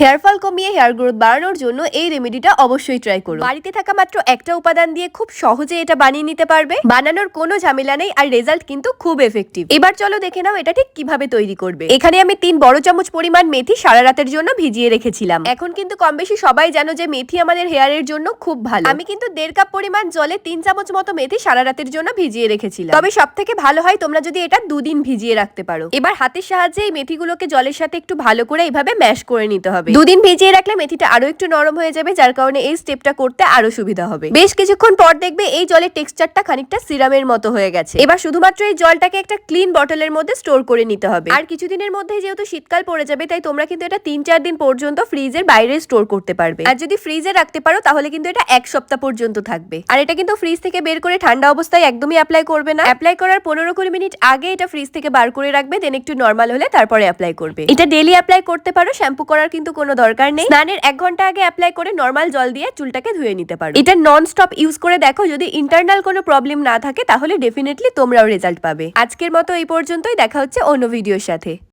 Hair fall কমিয়ে hair growth বাড়ানোর জন্য এই রেমেডিটা অবশ্যই ট্রাই করো বাড়িতে থাকা মাত্র একটা উপাদান দিয়ে খুব সহজে এটা বানিয়ে নিতে পারবে। বানানোর কোনো ঝামেলা নেই আর রেজাল্ট কিন্তু খুব এফেক্টিভ এবার চলো দেখে নাও এটা ঠিক কীভাবে তৈরি করবে। এখানে আমি তিন বড় চামচ পরিমাণ মেথি সারা রাতের জন্য ভিজিয়ে রেখেছিলাম। এখন কিন্তু কম বেশি সবাই জানো যে মেথি আমাদের হেয়ারের জন্য খুব ভালো। আমি কিন্তু দেড় কাপ পরিমাণ জলে তিন চামচ মতো মেথি সারা রাতের জন্য ভিজিয়ে রেখেছিলাম। তবে সব থেকে ভালো হয় তোমরা যদি এটা দুদিন ভিজিয়ে রাখতে পারো। এবার হাতের সাহায্যে এই মেথিগুলোকে জলের সাথে একটু ভালো করে এইভাবে ম্যাশ করে নিতে হবে। দুদিন ভিজিয়ে রাখলে মেথিটা আরও একটু নরম হয়ে যাবে, যার কারণে এই স্টেপটা করতে আরও সুবিধা হবে। বেশ কিছুক্ষণ পর দেখবে এই জলের টেক্সচারটা খানিকটা সিরামের মতো হয়ে গেছে। এবার শুধুমাত্র এই জলটাকে একটা ক্লিন বটলের মধ্যে স্টোর করে নিতে হবে। আর কিছুদিনের মধ্যে যেহেতু শীতকাল পড়ে যাবে, তাই তোমরা কিন্তু এটা তিন চার দিন পর্যন্ত ফ্রিজের বাইরে স্টোর করতে পারবে। আর যদি ফ্রিজে রাখতে পারো, তাহলে কিন্তু এটা এক সপ্তাহ পর্যন্ত থাকবে। আর এটা কিন্তু ফ্রিজ থেকে বের করে ঠান্ডা অবস্থায় একদমই অ্যাপ্লাই করবে না। অ্যাপ্লাই করার পনেরো কুড়ি মিনিট আগে এটা ফ্রিজ থেকে বার করে রাখবে দেন একটু নর্মাল হলে তারপরে অ্যাপ্লাই করবে। এটা ডেলি অ্যাপ্লাই করতে পারো শ্যাম্পু করার কিন্তু কোনো দরকার নেই। স্নানের এক ঘণ্টা আগে অ্যাপ্লাই করে নর্মাল জল দিয়ে চুলটাকে ধুয়ে নিতে পারো। এটা নন স্টপ ইউজ করে দেখো যদি ইন্টারনাল কোনো প্রবলেম না থাকে তাহলে ডেফিনেটলি তোমরাও রেজাল্ট পাবে। আজকের মতো এই পর্যন্তই দেখা হচ্ছে অন্য ভিডিওর সাথে।